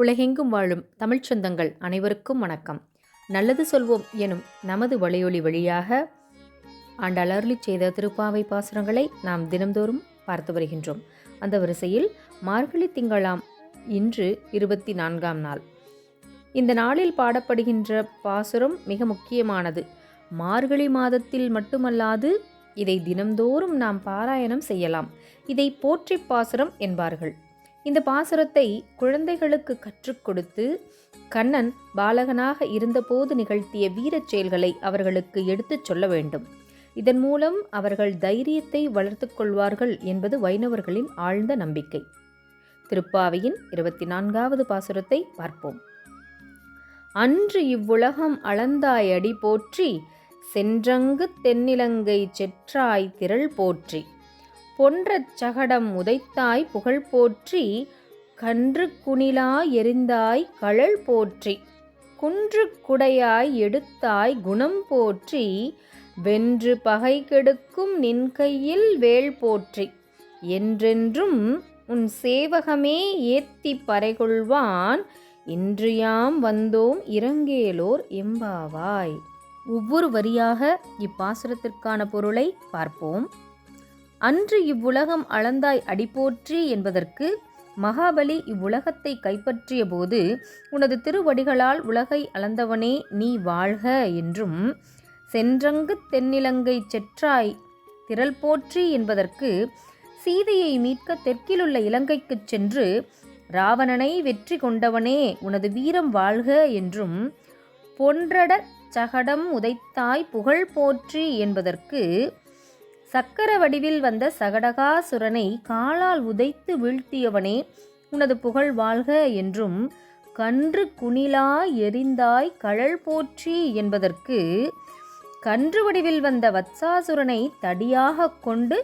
உலகெங்கும் வாழும் தமிழ்ச் சொந்தங்கள் அனைவருக்கும் வணக்கம். நல்லது சொல்வோம் எனும் நமது வலையொலி வழியாக ஆண்டாள் அருளி செய்த திருப்பாவை பாசுரங்களை நாம் தினம்தோறும் பார்த்து வருகின்றோம். அந்த வரிசையில் மார்கழி திங்களாம் இன்று இருபத்தி நான்காம் நாள். இந்த நாளில் பாடப்படுகின்ற பாசுரம் மிக முக்கியமானது. மார்கழி மாதத்தில் மட்டுமல்லாது இதை தினம்தோறும் நாம் பாராயணம் செய்யலாம். இதை போற்றி பாசுரம் என்பார்கள். இந்த பாசுரத்தை குழந்தைகளுக்கு கற்றுக் கொடுத்து கண்ணன் பாலகனாக இருந்தபோது நிகழ்த்திய வீரச் செயல்களை அவர்களுக்கு எடுத்துச் சொல்ல வேண்டும். இதன் மூலம் அவர்கள் தைரியத்தை வளர்த்து கொள்வார்கள் என்பது வைணவர்களின் ஆழ்ந்த நம்பிக்கை. திருப்பாவையின் இருபத்தி நான்காவது பாசுரத்தை பார்ப்போம். அன்று இவ்வுலகம் அளந்தாய் அடி போற்றி சென்றங்கு தென்னிலங்கை செற்றாய் திரள் போற்றி. பொன்றச் சகடம் உதைத்தாய் புகழ் போற்றி கன்று குணிலா எரிந்தாய் கழல் போற்றி. குன்று குடையாய் எடுத்தாய் குணம் போற்றி வென்று பகை கெடுக்கும் நின் கையில் வேள் போற்றி. என்றென்றும் உன் சேவகமே ஏத்தி பறைகொள்வான் இன்று யாம் வந்தோம் இறங்கேலோர் எம்பாவாய். ஒவ்வொரு வரியாக இப்பாசுரத்திற்கான பொருளை பார்ப்போம். அன்று இவ்வுலகம் அளந்தாய் அடிபோற்றி என்பதற்கு மகாபலி இவ்வுலகத்தை கைப்பற்றிய போது உனது திருவடிகளால் உலகை அளந்தவனே நீ வாழ்க என்றும் சென்றங்கு தென்னிலங்கை செற்றாய் திரள் போற்றி என்பதற்கு சீதையை மீட்க தெற்கிலுள்ள இலங்கைக்குச் சென்று ராவணனை வெற்றி கொண்டவனே உனது வீரம் வாழ்க என்றும் பொன்றட சகடம் உதைத்தாய் புகழ் போற்றி என்பதற்கு சக்கர வடிவில் வந்த சகடகாசுரனை காலால் உதைத்து வீழ்த்தியவனே உனது புகழ் வாழ்க என்றும் கன்று குணிலா எரிந்தாய் கழல் போற்றி என்பதற்கு கன்று வடிவில் வந்த வத்சாசுரனை தடியாக கொண்டு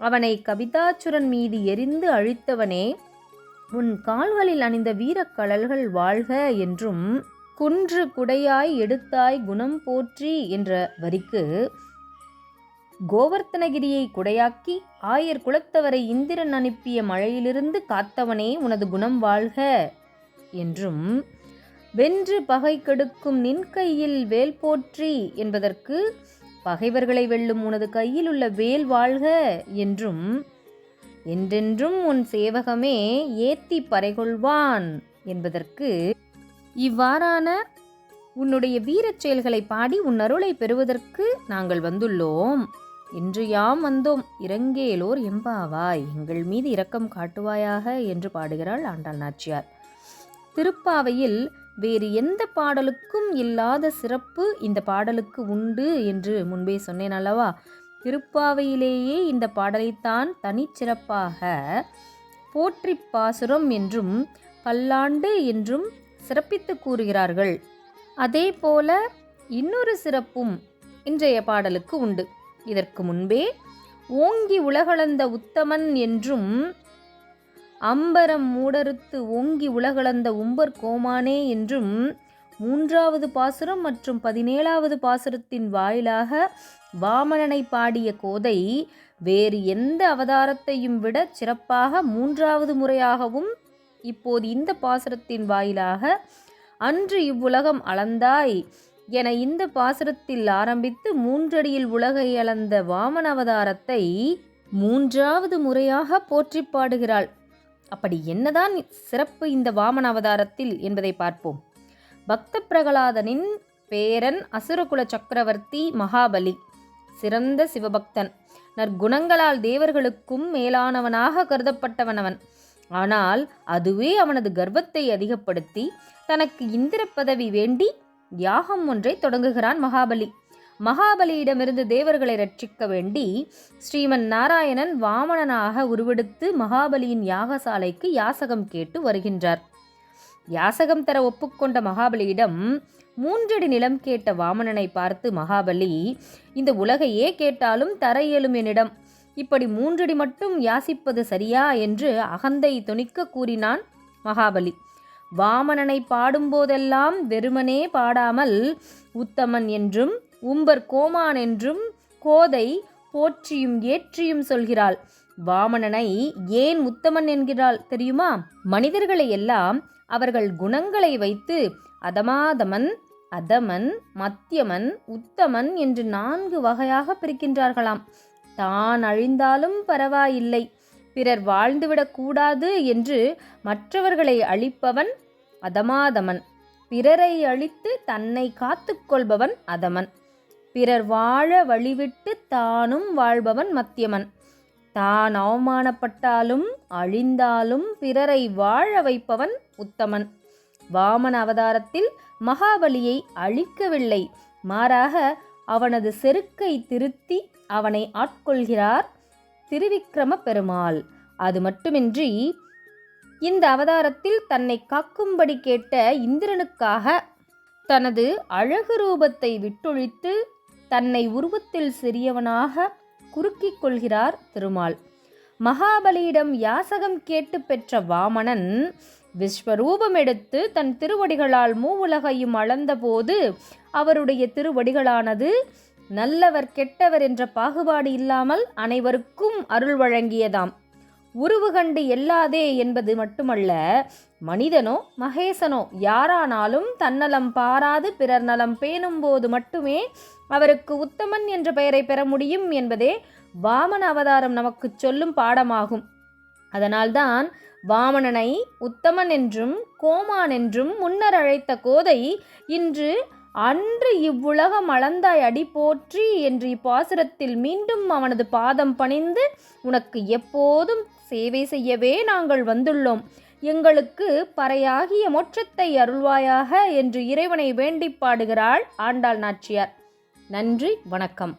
அவனை கவிதாச்சுரன் மீது எரிந்து அழித்தவனே உன் கால்களில் அணிந்த வீரக்கழல்கள் வாழ்க என்றும் குன்று குடையாய் எடுத்தாய் குணம் போற்றி என்ற வரிக்கு கோவர்த்தனகிரியை குடையாக்கி ஆயர் குலத்தவரை இந்திரன் அனுப்பிய மழையிலிருந்து காத்தவனே உனது குணம் வாழ்க. என்றும் வென்று பகை கெடுக்கும் நின் கையில் வேல் போற்றி என்பதற்கு பகைவர்களை வெல்லும் உனது கையில் உள்ள வேல் வாழ்க என்றும் என்றென்றும் உன் சேவகமே ஏத்தி பறைகொள்வான் என்பதற்கு இவ்வாறான உன்னுடைய வீரச் செயல்களை பாடி உன் அருளை பெறுவதற்கு நாங்கள் வந்துள்ளோம். இன்று யாம் வந்தோம் இறங்கேலோர் எம்பாவாய் எங்கள் மீது இரக்கம் காட்டுவாயாக என்று பாடுகிறாள் ஆண்டாள் நாச்சியார். திருப்பாவையில் வேறு எந்த பாடலுக்கும் இல்லாத சிறப்பு இந்த பாடலுக்கு உண்டு என்று முன்பே சொன்னேன் அல்லவா? திருப்பாவையிலேயே இந்த பாடலைத்தான் தனிச்சிறப்பாக போற்றி பாசுரம் என்றும் பல்லாண்டு என்றும் சிறப்பித்து கூறுகிறார்கள். அதே போல இன்னொரு சிறப்பும் இன்றைய பாடலுக்கு உண்டு. இதற்கு முன்பே ஓங்கி உலகளந்த உத்தமன் என்றும் அம்பரம் மூடறுத்து ஓங்கி உலகளந்த உம்பர் கோமானே என்றும் மூன்றாவது பாசுரம் மற்றும் பதினேழாவது பாசுரத்தின் வாயிலாக வாமனனை பாடிய கோதை வேறு எந்த அவதாரத்தையும் விட சிறப்பாக மூன்றாவது முறையாகவும் இப்போது இந்த பாசுரத்தின் வாயிலாக அன்று இவ்வுலகம் அளந்தாய். என இந்த பாசுரத்தில் ஆரம்பித்து மூன்றடியில் உலகை அளந்த வாமன அவதாரத்தை மூன்றாவது முறையாக போற்றி பாடுகிறாள். அப்படி என்னதான் சிறப்பு இந்த வாமன அவதாரத்தில் என்பதை பார்ப்போம். பக்த பிரகலாதனின் பேரன் அசுரகுல சக்கரவர்த்தி மகாபலி சிறந்த சிவபக்தன் நற்குணங்களால் தேவர்களுக்கும் மேலானவனாக கருதப்பட்டவனவன். ஆனால் அதுவே அவனது கர்வத்தை அதிகப்படுத்தி தனக்கு இந்திர பதவி வேண்டி யாகம் ஒன்றை தொடங்குகிறான் மகாபலி. மகாபலியிடமிருந்து தேவர்களை ரட்சிக்க வேண்டி ஸ்ரீமன் நாராயணன் வாமணனாக உருவெடுத்து மகாபலியின் யாகசாலைக்கு யாசகம் கேட்டு வருகின்றார். யாசகம் தர ஒப்புக்கொண்ட மகாபலியிடம் மூன்றடி நிலம் கேட்ட வாமனனை பார்த்து மகாபலி இந்த உலகையே கேட்டாலும் தர இயலும் என்னிடம். இப்படி மூன்றடி மட்டும் யாசிப்பது சரியா? என்று அகந்தை துணிக்க கூறினான் மகாபலி. வாமனனை பாடும்போதெல்லாம் வெறுமனே பாடாமல் உத்தமன் என்றும் உம்பர் கோமான் என்றும் கோதை போற்றியும் ஏற்றியும் சொல்கிறாள். வாமனனை ஏன் உத்தமன் என்கிறாள் தெரியுமா? மனிதர்களை எல்லாம் அவர்கள் குணங்களை வைத்து அதமாதமன் அதமன் மத்தியமன் உத்தமன் என்று நான்கு வகையாக பிரிக்கின்றார்களாம். தான் அழிந்தாலும் பரவாயில்லை. பிறர் வாழ்ந்துவிடக்கூடாது என்று மற்றவர்களை அழிப்பவன் அதமாதமன். பிறரை அழித்து தன்னை காத்துக்கொள்பவன் அதமன். பிறர் வாழ வழிவிட்டு தானும் வாழ்பவன் மத்தியமன். தான் அவமானப்பட்டாலும் அழிந்தாலும் பிறரை வாழ வைப்பவன் உத்தமன். வாமன அவதாரத்தில் மகாபலியை அழிக்கவில்லை. மாறாக அவனது செருக்கை திருத்தி அவனை ஆட்கொள்கிறார் திருவிக்கிரம பெருமாள். அது மட்டுமின்றி இந்த அவதாரத்தில் தன்னை காக்கும்படி கேட்ட இந்திரனுக்காக தனது அழகு ரூபத்தை விட்டொழித்து தன்னை உருவத்தில் சிறியவனாக குறுக்கிக் கொள்கிறார் திருமால். மகாபலியிடம் யாசகம் கேட்டு பெற்ற வாமனன் விஸ்வரூபம் எடுத்து தன் திருவடிகளால் மூவுலகையும் அளந்தபோது அவருடைய திருவடிகளானது நல்லவர் கெட்டவர் என்ற பாகுபாடு இல்லாமல் அனைவருக்கும் அருள் வழங்கியதாம். உருவு கண்டு எல்லாதே என்பது மட்டுமல்ல மனிதனோ மகேசனோ யாரானாலும் தன்னலம் பாராது பிறர் நலம் பேணும் போது மட்டுமே அவருக்கு உத்தமன் என்ற பெயரை பெற முடியும் என்பதே வாமன அவதாரம் நமக்கு சொல்லும் பாடமாகும். அதனால்தான் வாமனனை உத்தமன் என்றும் கோமான் என்றும் முன்னர் அழைத்த கோதை இன்று அன்று இவ்வுலகம் அளந்தாய் அடி போற்றி என்று இப்பாசுரத்தில் மீண்டும் அவனது பாதம் பணிந்து உனக்கு எப்போதும் சேவை செய்யவே நாங்கள் வந்துள்ளோம். எங்களுக்கு பறையாகிய மோட்சத்தை அருள்வாயாக என்று இறைவனை வேண்டி பாடுகிறாள் ஆண்டாள் நாச்சியார். நன்றி வணக்கம்.